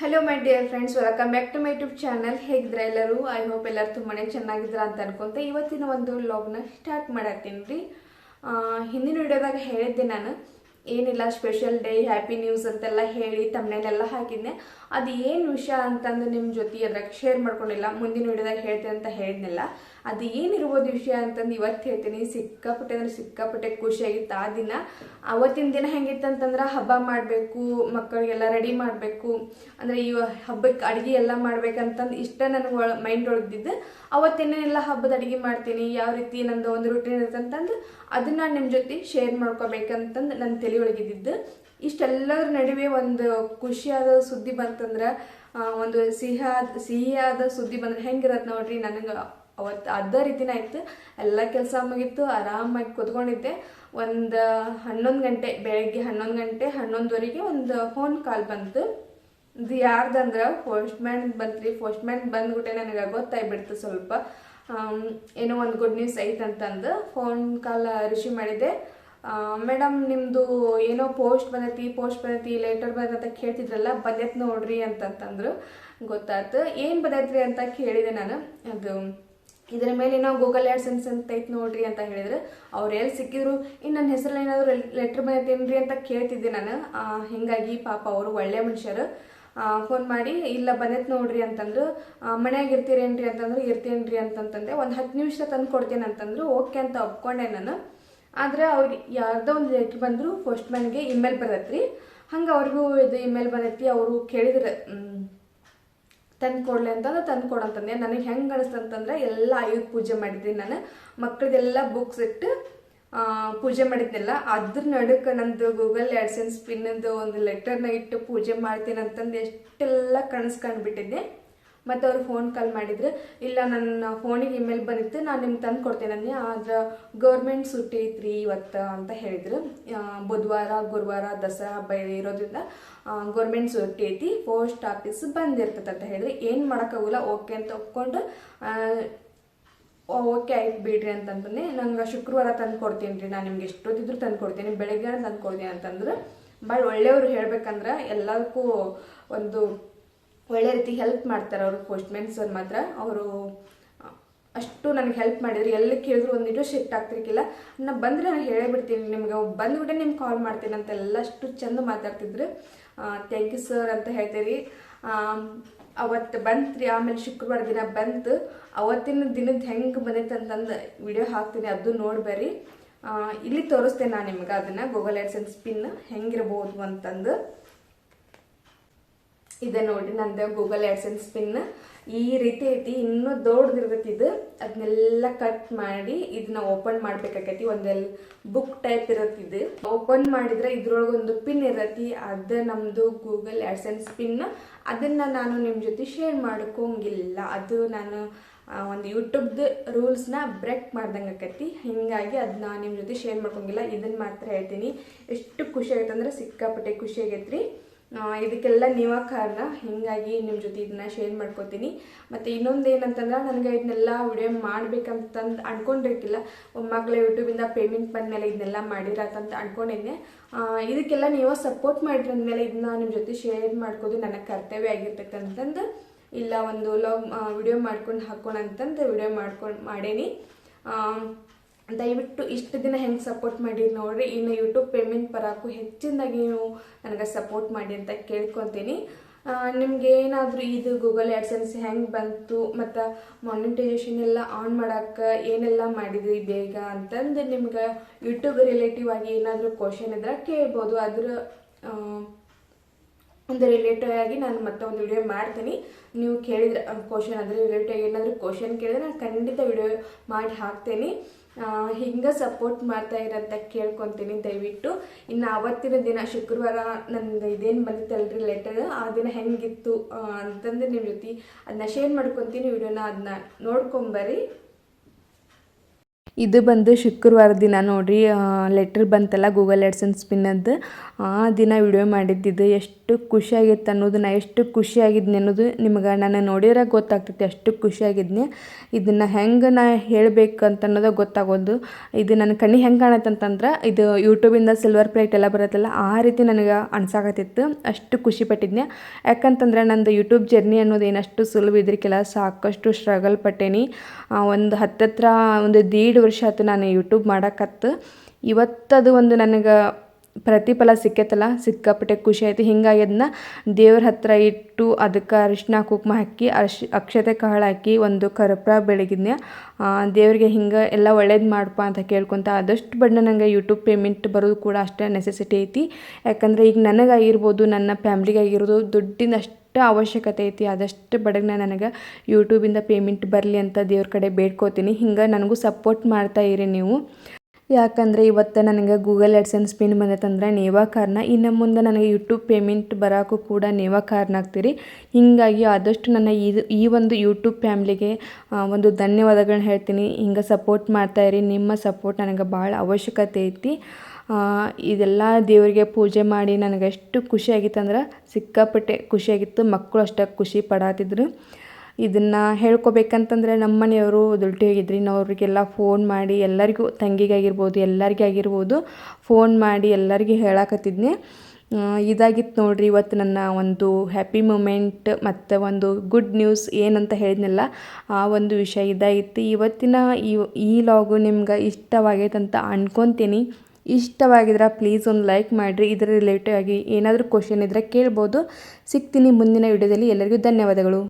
Hello my dear friends welcome back to my YouTube channel ಹೇಗಿದ್ರೆ ಎಲ್ಲರೂ? I hope ಎಲ್ಲರೂ ತುಂಬಾ ಚೆನ್ನಾಗಿದ್ರ ಅಂತ ಅನ್ಕೊಂತ ಇವತ್ತಿನ ಒಂದು ವ್ಲಾಗ್ನ ಸ್ಟಾರ್ಟ್ ಮಾಡತ್ತೀನಿ ರೀ. ಹಿಂದಿನ ವಿಡಿಯೋದಾಗ ಹೇಳಿದ್ದೆ ನಾನು. ಏನಿಲ್ಲ ಸ್ಪೆಷಲ್ ಡೇ ಹ್ಯಾಪಿ ನ್ಯೂಸ್ ಅಂತೆಲ್ಲ ಹೇಳಿ ತಮ್ಮನೆಲ್ಲ ಹಾಕಿದ್ದೆ ಅದು ಏನು ವಿಷಯ ಅಂತಂದು ನಿಮ್ಮ ಜೊತೆ ಅದ್ರಾಗ ಶೇರ್ ಮಾಡ್ಕೊಂಡಿಲ್ಲ. ಮುಂದಿನ ವಿಡಿಯೋದಾಗ ಹೇಳ್ತೇನೆ ಅಂತ ಹೇಳಿದ್ನಲ್ಲ. ಅದು ಏನಿರ್ಬೋದು ವಿಷಯ ಅಂತಂದು ಇವತ್ತು ಹೇಳ್ತೀನಿ. ಸಿಕ್ಕಾಪಟ್ಟೆ ಅಂದ್ರೆ ಸಿಕ್ಕಾಪಟ್ಟೆ ಖುಷಿಯಾಗಿತ್ತು ಆ ದಿನ ಅವತ್ತಿನ ದಿನ ಹೆಂಗಿತ್ತಂತಂದ್ರೆ ಹಬ್ಬ ಮಾಡಬೇಕು, ಮಕ್ಕಳಿಗೆಲ್ಲ ರೆಡಿ ಮಾಡಬೇಕು. ಅಂದರೆ ಈ ಹಬ್ಬಕ್ಕೆ ಅಡುಗೆ ಎಲ್ಲ ಮಾಡ್ಬೇಕಂತಂದು ಇಷ್ಟ ನನಗೆ ಒಳ ಮೈಂಡ್ ಒಳಗಿದ್ದು ಅವತ್ತೇನೆಲ್ಲ ಹಬ್ಬದ ಅಡುಗೆ ಮಾಡ್ತೀನಿ. ಯಾವ ರೀತಿ ನಂದು ಒಂದು ರೂಟೀನ್ ಇರುತ್ತೆ ಅಂತಂದು ಅದನ್ನ ನಿಮ್ಮ ಜೊತೆ ಶೇರ್ ಮಾಡ್ಕೋಬೇಕಂತಂದು ನನ್ನ ತಲೆ ಒಳಗಿದ್ದಿದ್ದು. ಇಷ್ಟೆಲ್ಲದ್ರ ನಡುವೆ ಒಂದು ಖುಷಿಯಾದ ಸುದ್ದಿ ಬಂತಂದ್ರೆ ಒಂದು ಸಿಹಿಯಾದ ಸಿಹಿಯಾದ ಸುದ್ದಿ ಬಂದ್ರೆ ಹೆಂಗಿರತ್ತೆ ನೋಡ್ರಿ. ನನಗೆ ಅವತ್ತು ಅದೇ ರೀತಿನೇ ಆಯಿತು ಎಲ್ಲ ಕೆಲಸ ಮುಗೀತು, ಆರಾಮಾಗಿ ಕೂತ್ಕೊಂಡಿದ್ದೆ. ಒಂದು ಹನ್ನೊಂದು ಗಂಟೆ, ಬೆಳಗ್ಗೆ ಹನ್ನೊಂದು ಗಂಟೆ, ಹನ್ನೊಂದುವರೆಗೆ ಒಂದು ಫೋನ್ ಕಾಲ್ ಬಂತು. ಇದು ಯಾರ್ದಂದ್ರೆ ಪೋಸ್ಟ್ ಮ್ಯಾನ್ ರೀ ಪೋಸ್ಟ್ ಮ್ಯಾನ್ ಬಂದ್ಬಿಟ್ಟೆ ನನಗೆ ಗೊತ್ತಾಗ್ಬಿಡ್ತು ಸ್ವಲ್ಪ. ಏನೋ ಒಂದು ಗುಡ್ ನ್ಯೂಸ್ ಐತಂತಂದು ಫೋನ್ ಕಾಲ್ ರಿಸೀವ್ ಮಾಡಿದ್ದೆ. ಮೇಡಮ್ ನಿಮ್ಮದು ಏನೋ ಪೋಸ್ಟ್ ಬಂದೈತಿ ಪೋಸ್ಟ್ ಬಂದೈತಿ ಲೆಟರ್ ಬಂದಂತ ಅಂತ ಕೇಳ್ತಿದ್ರಲ್ಲ, ಬಂದೈತೆ ನೋಡ್ರಿ ಅಂತಂತಂದ್ರು. ಗೊತ್ತಾಯ್ತು. ಏನು ಬಂದೈತ್ರಿ ಅಂತ ಕೇಳಿದೆ ನಾನು. ಅದು ಇದರ ಮೇಲೆ ನಾವು ಗೂಗಲ್ ಆ್ಯಡ್ಸೆನ್ಸ್ ಅಂತ ಐತೆ ನೋಡ್ರಿ ಅಂತ ಹೇಳಿದ್ರು. ಅವ್ರು ಎಲ್ಲಿ ಸಿಕ್ಕಿದ್ರು? ಇನ್ನು ನನ್ನ ಹೆಸರಲ್ಲಿ ಏನಾದರೂ ಲೆಟ್ರ್ ಬಂದೈತೇನ್ರಿ ಅಂತ ಕೇಳ್ತಿದ್ದೆ ನಾನು. ಹೀಗಾಗಿ ಪಾಪ ಅವರು ಒಳ್ಳೆ ಮನುಷ್ಯರು. ಫೋನ್ ಮಾಡಿ, ಇಲ್ಲ ಬಂದೈತೆ ನೋಡ್ರಿ ಅಂತಂದ್ರು. ಮನ್ಯಾಗ ಇರ್ತೀರೇನ್ರಿ ಅಂತಂದ್ರು, ಇರ್ತೇನ್ರಿ ಅಂತಂತಂದೆ ಒಂದು ಹತ್ತು ನಿಮಿಷ ತಂದು ಕೊಡ್ತೇನೆ ಅಂತಂದ್ರು, ಓಕೆ ಅಂತ ಒಪ್ಕೊಂಡೆ ನಾನು. ಆದ್ರೆ ಅವ್ರಿಗೆ ಯಾರ್ದೋ ಒಂದು ಲೆಟ್ರ್ ಬಂದರೂ ಪೋಸ್ಟ್ ಮ್ಯಾನ್ಗೆ ಇಮೇಲ್ ರೀ ಹಂಗೆ ಅವ್ರಿಗೂ ಇದು ಇಮೇಲ್ ಬಂದೈತಿ ಅವರು ಕೇಳಿದ್ರೆ. ತಂದು ಕೊಡ್ಲಿ ಅಂತಂದ್ರೆ ತಂದು ಕೊಡಂತಂದೆ ನನಗೆ ಹೆಂಗೆ ಅನಿಸ್ತಂತಂದ್ರೆ ಎಲ್ಲ ಆಯುಧ ಪೂಜೆ ಮಾಡಿದ್ದೀನಿ ನಾನು. ಮಕ್ಕಳದೆಲ್ಲ ಬುಕ್ಸ್ ಇಟ್ಟು ಪೂಜೆ ಮಾಡಿದ್ನೆಲ್ಲ, ಅದ್ರ ನಡುಕ್ಕೆ ನಂದು ಗೂಗಲ್ ಆ್ಯಡ್ಸೆನ್ಸ್ ಪಿನ್ನದು ಒಂದು ಲೆಟರ್ನ ಇಟ್ಟು ಪೂಜೆ ಮಾಡ್ತೀನಿ ಅಂತಂದು ಎಷ್ಟೆಲ್ಲ ಕನಸು ಕಂಡುಬಿಟ್ಟಿದ್ದೆ. ಮತ್ತು ಅವ್ರು ಫೋನ್ ಕಾಲ್ ಮಾಡಿದ್ರು. ಇಲ್ಲ ನನ್ನ ಫೋನಿಗೆ ಇಮೇಲ್ ಬಂದಿತ್ತು. ನಾನು ನಿಮ್ಗೆ ತಂದು ಕೊಡ್ತೇನೆ ಅನ್ನಿ. ಆದ್ರೆ ಗೌರ್ಮೆಂಟ್ ಸುಟ್ಟಿ ಐತ್ರಿ ಇವತ್ತು ಅಂತ ಹೇಳಿದ್ರು. ಬುಧವಾರ, ಗುರುವಾರ ದಸರಾ ಹಬ್ಬ ಇರೋದ್ರಿಂದ ಗೌರ್ಮೆಂಟ್ ಸುಟ್ಟಿ ಐತಿ. ಪೋಸ್ಟ್ ಆಫೀಸ್ ಬಂದಿರ್ತದೆ ಅಂತ ಹೇಳಿದ್ರೆ. ಏನು ಮಾಡೋಕ್ಕಾಗಲ್ಲ ಓಕೆ ಅಂತ ಒಪ್ಕೊಂಡು ಓಕೆ ಆಯ್ತು ಬಿಡ್ರಿ ಅಂತಂದ್ರೆ ನಂಗೆ ಶುಕ್ರವಾರ ತಂದು ಕೊಡ್ತೀನಿ ರೀ ನಾನು ನಿಮ್ಗೆ ಎಷ್ಟೊತ್ತಿದ್ರು ತಂದು ಕೊಡ್ತೀನಿ. ಬೆಳಗ್ಗೆ ತಂದು ಕೊಡ್ತೀನಿ ಅಂತಂದ್ರೆ. ಭಾಳ ಒಳ್ಳೆಯವರು ಹೇಳ್ಬೇಕಂದ್ರೆ ಎಲ್ಲದಕ್ಕೂ ಒಂದು ಒಳ್ಳೆ ರೀತಿ ಹೆಲ್ಪ್ ಮಾಡ್ತಾರೆ ಅವರು ಪೋಸ್ಟ್ಮೆನ್ ಸರ್ ಮಾತ್ರ. ಅವರು, ಅಷ್ಟು ನನಗೆ ಹೆಲ್ಪ್ ಮಾಡಿದ್ರು. ಎಲ್ಲಿ ಕೇಳಿದ್ರು ಒಂದಿಟ್ಟು ಶಿಫ್ಟ್ ಆಗ್ತಿರ್ಕಿಲ್ಲ ನಾನು ಬಂದರೆ ನಾನು ಹೇಳೇ ಬಿಡ್ತೀನಿ ನಿಮ್ಗೆ. ಬಂದ್ಬಿಟ್ಟೆ ನಿಮ್ಗೆ ಕಾಲ್ ಮಾಡ್ತೀನಿ ಅಂತೆಲ್ಲ ಅಷ್ಟು ಚೆಂದ ಮಾತಾಡ್ತಿದ್ರು. ಥ್ಯಾಂಕ್ ಯು ಸರ್ ಅಂತ ಹೇಳ್ತೀರಿ. ಅವತ್ತು ಬಂತ್ರಿ. ಆಮೇಲೆ ಶುಕ್ರವಾರ ದಿನ ಬಂತು. ಅವತ್ತಿನ ದಿನದ ಹೆಂಗೆ ಬಂದೈತೆ ಅಂತಂದು ವಿಡಿಯೋ ಹಾಕ್ತೀನಿ. ಅದು ನೋಡ್ಬೇರಿ. ಇಲ್ಲಿ ತೋರಿಸ್ತೇನೆ ನಾನು ನಿಮ್ಗೆ ಅದನ್ನು ಗೂಗಲ್ ಆ್ಯಡ್ಸೆನ್ಸ್ ಪಿನ್ ಹೆಂಗಿರ್ಬೋದು ಅಂತಂದು. ಇದೆ ನೋಡಿ ನಂದು ಗೂಗಲ್ ಆ್ಯಡ್ಸೆನ್ಸ್ ಪಿನ್ ಈ ರೀತಿ ಐತಿ ಇನ್ನೂ ದೊಡ್ಡದಿರ್ತೈತಿ ಇದು. ಅದನ್ನೆಲ್ಲ ಕಟ್ ಮಾಡಿ ಇದನ್ನ ಓಪನ್ ಮಾಡ್ಬೇಕಾಕೈತಿ. ಒಂದೆಲ್ಲ ಬುಕ್ ಟೈಪ್ ಇರತ್ತಿದು ಓಪನ್ ಮಾಡಿದ್ರೆ ಇದ್ರೊಳಗೆ ಒಂದು ಪಿನ್ ಇರತಿ ಅದು ನಮ್ಮದು ಗೂಗಲ್ ಆ್ಯಡ್ಸೆನ್ಸ್ ಪಿನ್ ಅದನ್ನು ನಾನು ನಿಮ್ಮ ಜೊತೆ ಶೇರ್ ಮಾಡ್ಕೊಂಗಿಲ್ಲ. ಅದು ನಾನು ಒಂದು ಯೂಟ್ಯೂಬ್ದು ರೂಲ್ಸ್ನ ಬ್ರೇಕ್ ಮಾಡ್ದಂಗೆ ಆಕೈತಿ. ಹೀಗಾಗಿ ಅದನ್ನ ನಿಮ್ಮ ಜೊತೆ ಶೇರ್ ಮಾಡ್ಕೊಂಗಿಲ್ಲ. ಇದನ್ನು ಮಾತ್ರ ಹೇಳ್ತೀನಿ. ಎಷ್ಟು ಖುಷಿ ಆಗೈತೆ ಅಂದ್ರೆ ಸಿಕ್ಕಾಪಟ್ಟೆ ಖುಷಿ ಆ, ಇದಕ್ಕೆಲ್ಲ ನೀವ ಕಾರಣ. ಹಿಂಗಾಗಿ ನಿಮ್ಮ ಜೊತೆ ಇದನ್ನ ಶೇರ್ ಮಾಡ್ಕೋತೀನಿ. ಮತ್ತು ಇನ್ನೊಂದು ಏನಂತಂದ್ರೆ ನನಗೆ ಇದನ್ನೆಲ್ಲ ವಿಡಿಯೋ ಮಾಡ್ಬೇಕಂತಂದು ಅಂದ್ಕೊಂಡಿರ್ತಿಲ್ಲ ಮಗಳ ಯೂಟ್ಯೂಬಿಂದ ಪೇಮೆಂಟ್ ಬಂದಮೇಲೆ ಇದನ್ನೆಲ್ಲ ಮಾಡಿರತ್ತಂತ ಅಂದ್ಕೊಂಡಿದ್ದೆ ಇದಕ್ಕೆಲ್ಲ ನೀವು ಸಪೋರ್ಟ್ ಮಾಡಿರಿ ಅಂದಮೇಲೆ ಇದನ್ನ ನಿಮ್ಮ ಜೊತೆ ಶೇರ್ ಮಾಡ್ಕೋದು ನನ್ನ ಕರ್ತವ್ಯ ಆಗಿರ್ತಕ್ಕಂಥದ್ದು ಇಲ್ಲ ಒಂದು ಲಾಗ್ ವಿಡಿಯೋ ಮಾಡ್ಕೊಂಡು ಹಾಕೋಣ ಅಂತಂದು ವಿಡಿಯೋ ಮಾಡ್ಕೊಂಡು ಮಾಡೇನಿ. ದಯವಿಟ್ಟು ಇಷ್ಟು ದಿನ ಹೆಂಗೆ ಸಪೋರ್ಟ್ ಮಾಡಿ ನೋಡಿರಿ. ಇನ್ನು ಯೂಟ್ಯೂಬ್ ಪೇಮೆಂಟ್ ಬರೋಕ್ಕೂ ಹೆಚ್ಚಿನದಾಗಿ ನೀವು ನನಗೆ ಸಪೋರ್ಟ್ ಮಾಡಿ ಅಂತ ಕೇಳ್ಕೊತೀನಿ. ನಿಮ್ಗೆ ಏನಾದರೂ ಇದು ಗೂಗಲ್ ಆ್ಯಡ್ಸೆನ್ಸ್ ಹೆಂಗೆ ಬಂತು, ಮತ್ತು ಮಾನಿಟೈಸೇಷನ್ ಎಲ್ಲ ಆನ್ ಮಾಡೋಕ್ಕೆ ಏನೆಲ್ಲ ಮಾಡಿದ್ರಿ ಬೇಗ ಅಂತಂದು ನಿಮ್ಗೆ ಯೂಟ್ಯೂಬ್ ರಿಲೇಟಿವ್ ಆಗಿ ಏನಾದರೂ ಕ್ವಶನ್ ಇದ್ರೆ ಕೇಳ್ಬೋದು. ಅದರ ಒಂದು ರಿಲೇಟಿವ್ ಆಗಿ ನಾನು ಮತ್ತೆ ಒಂದು ವಿಡಿಯೋ ಮಾಡ್ತೀನಿ. ನೀವು ಕೇಳಿದ್ರೆ ಕ್ವಶನ್ ಅದರ ರಿಲೇಟಿವ್ ಏನಾದರೂ ಕ್ವಶನ್ ಕೇಳಿದ್ರೆ ನಾನು ಖಂಡಿತ ವಿಡಿಯೋ ಮಾಡಿ ಹಾಕ್ತೇನೆ. ಹಿಂಗೆ ಸಪೋರ್ಟ್ ಮಾಡ್ತಾ ಇರಂತ ಕೇಳ್ಕೊತೀನಿ ದಯವಿಟ್ಟು. ಇನ್ನು ಅವತ್ತಿನ ದಿನ ಶುಕ್ರವಾರ ನಂದು ಇದೇನು ಬಂದಿತ್ತಲ್ರಿ ಲೆಟರ್ ಆ ದಿನ ಹೆಂಗಿತ್ತು ಅಂತಂದ್ರೆ ನಿಮ್ಮ ಜೊತೆ ಅದನ್ನ ಶೇರ್ ಮಾಡ್ಕೊತೀನಿ, ವಿಡಿಯೋನ ಅದನ್ನ ನೋಡ್ಕೊಂಬರ್ರಿ ಇದು ಬಂದು ಶುಕ್ರವಾರ ದಿನ ನೋಡ್ರಿ ಲೆಟ್ರ್ ಬಂತಲ್ಲ ಗೂಗಲ್ ಎಡ್ಸನ್ ಸ್ಪಿನ್ನದ್ದು ಆ ದಿನ ವಿಡಿಯೋ ಮಾಡಿದ್ದಿದ್ದು ಎಷ್ಟು ಖುಷಿಯಾಗಿತ್ತು ಅನ್ನೋದು, ನಾ ಎಷ್ಟು ಖುಷಿಯಾಗಿದ್ನಿ ಅನ್ನೋದು ನಿಮ್ಗೆ ನಾನು ನೋಡಿದ್ರೆ ಗೊತ್ತಾಗ್ತೈತಿ. ಅಷ್ಟು ಖುಷಿಯಾಗಿದ್ನಿ ಇದನ್ನು ಹೆಂಗೆ ನಾ ಹೇಳಬೇಕು ಅಂತ ಅನ್ನೋದು ಗೊತ್ತಾಗೋದು. ಇದು ನನ್ನ ಕಣ್ಣಿಗೆ ಹೆಂಗೆ ಕಾಣತ್ತಂತಂದ್ರೆ, ಇದು ಯೂಟ್ಯೂಬಿಂದ ಸಿಲ್ವರ್ ಪ್ಲೇಟ್ ಎಲ್ಲ ಬರುತ್ತಲ್ಲ, ಆ ರೀತಿ ನನಗೆ ಅನ್ಸಾಕತ್ತಿತ್ತು. ಅಷ್ಟು ಖುಷಿ ಪಟ್ಟಿದ್ನೆ. ಯಾಕಂತಂದ್ರೆ ನಂದು ಯೂಟ್ಯೂಬ್ ಜರ್ನಿ ಅನ್ನೋದು ಏನಷ್ಟು ಸುಲಭ ಇದ್ರಿಕೆಲ್ಲ ಸಾಕಷ್ಟು ಸ್ಟ್ರಗಲ್ ಪಟ್ಟೇನಿ. ಒಂದು ಹತ್ತತ್ರ, ಒಂದು ದೀಡ್ ಆಯ್ತು ನಾನು ಯೂಟ್ಯೂಬ್ ಮಾಡಕ್ಕತ್ತು ಇವತ್ತದು ಒಂದು ನನಗೆ ಪ್ರತಿಫಲ ಸಿಕ್ಕೈತಲ್ಲ, ಸಿಕ್ಕಾಪಟ್ಟೆ ಖುಷಿ ಆಯಿತು. ಹಿಂಗಾಗಿ ಅದನ್ನ ದೇವ್ರ ಹತ್ರ ಇಟ್ಟು ಅದಕ್ಕೆ ಅರಿಶಿನ ಕುಂಕುಮ ಹಾಕಿ, ಅರ್ಶ್ ಅಕ್ಷತೆ ಕಾಳು ಹಾಕಿ ಒಂದು ಕರ್ಪೂರ ಬೆಳಗಿದ್ನೆ ದೇವ್ರಿಗೆ ಹಿಂಗೆ ಎಲ್ಲ ಒಳ್ಳೇದು ಮಾಡಪ್ಪ ಅಂತ ಕೇಳ್ಕೊತ ಆದಷ್ಟು ಬಣ್ಣ ನನಗೆ ಯೂಟ್ಯೂಬ್ ಪೇಮೆಂಟ್ ಬರೋದು ಕೂಡ ಅಷ್ಟೇ ನೆಸೆಸಿಟಿ ಐತಿ. ಯಾಕಂದರೆ ಈಗ ನನಗಾಗಿರ್ಬೋದು, ನನ್ನ ಫ್ಯಾಮ್ಲಿಗಾಗಿರ್ಬೋದು ದುಡ್ಡಿನ ಅಷ್ಟು ಅವಶ್ಯಕತೆ ಐತಿ, ಆದಷ್ಟು ಬಡಗ್ನ ನನಗೆ ಯೂಟ್ಯೂಬಿಂದ ಪೇಮೆಂಟ್ ಬರಲಿ ಅಂತ ದೇವ್ರ ಕಡೆ ಬೇಡ್ಕೋತೀನಿ. ಹಿಂಗೆ ನನಗೂ ಸಪೋರ್ಟ್ ಮಾಡ್ತಾ ಇರಿ ನೀವು. ಯಾಕಂದರೆ ಇವತ್ತು ನನಗೆ ಗೂಗಲ್ ಎಡ್ಸೆನ್ಸ್ ಪಿನ್ ಬಂದೈತಂದ್ರೆ ನೇವ ಕಾರಣ ಇನ್ನು ಮುಂದೆ ನನಗೆ ಯೂಟ್ಯೂಬ್ ಪೇಮೆಂಟ್ ಬರೋಕ್ಕೂ ಕೂಡ ನೇವ ಕಾರಣ ಆಗ್ತೀರಿ ಹೀಗಾಗಿ ಆದಷ್ಟು ನನ್ನ ಇದು ಈ ಒಂದು ಯೂಟ್ಯೂಬ್ ಫ್ಯಾಮ್ಲಿಗೆ ಒಂದು ಧನ್ಯವಾದಗಳನ್ನ ಹೇಳ್ತೀನಿ. ಹಿಂಗೆ ಸಪೋರ್ಟ್ ಮಾಡ್ತಾ ಇರಿ, ನಿಮ್ಮ ಸಪೋರ್ಟ್ ನನಗೆ ಭಾಳ ಅವಶ್ಯಕತೆ ಐತಿ. ಇದೆಲ್ಲ ದೇವರಿಗೆ ಪೂಜೆ ಮಾಡಿ ನನಗೆ ಎಷ್ಟು ಖುಷಿಯಾಗಿತ್ತಂದ್ರೆ ಸಿಕ್ಕಾಪಟ್ಟೆ ಖುಷಿಯಾಗಿತ್ತು. ಮಕ್ಕಳು ಅಷ್ಟೇ ಖುಷಿ ಪಡಾತಿದ್ರು. ಇದನ್ನು ಹೇಳ್ಕೊಬೇಕಂತಂದರೆ ನಮ್ಮ ಮನೆಯವರು ದುಲ್ಟಿ ಹೋಗಿದ್ರಿ. ನಾವು ಅವರಿಗೆಲ್ಲ ಫೋನ್ ಮಾಡಿ ಎಲ್ಲರಿಗೂ ತಂಗಿಗಾಗಿರ್ಬೋದು ಎಲ್ಲರಿಗೆ ಆಗಿರ್ಬೋದು ಫೋನ್ ಮಾಡಿ ಎಲ್ಲರಿಗೂ ಹೇಳಾಕತ್ತಿದ್ನಿ. ಇದಾಗಿತ್ತು ನೋಡ್ರಿ ಇವತ್ತು ನನ್ನ ಒಂದು ಹ್ಯಾಪಿ ಮೂಮೆಂಟ್ ಮತ್ತು ಒಂದು ಗುಡ್ ನ್ಯೂಸ್ ಏನಂತ ಹೇಳಿದ್ನಲ್ಲ, ಆ ಒಂದು ವಿಷಯ ಇದಾಗಿತ್ತು. ಇವತ್ತಿನ ಈ ಈ ಲಾಗು ನಿಮ್ಗೆ ಇಷ್ಟವಾಗೈತೆ ಅಂತ ಇಷ್ಟವಾಗಿದ್ರೆ ಪ್ಲೀಸ್ ಒಂದು ಲೈಕ್ ಮಾಡಿರಿ. ಇದರ ರಿಲೇಟಿವ್ ಆಗಿ ಏನಾದರೂ ಕ್ವಶನ್ ಇದ್ದರೆ ಕೇಳ್ಬೋದು. ಸಿಗ್ತೀನಿ ಮುಂದಿನ ವಿಡಿಯೋದಲ್ಲಿ ಎಲ್ಲರಿಗೂ ಧನ್ಯವಾದಗಳು.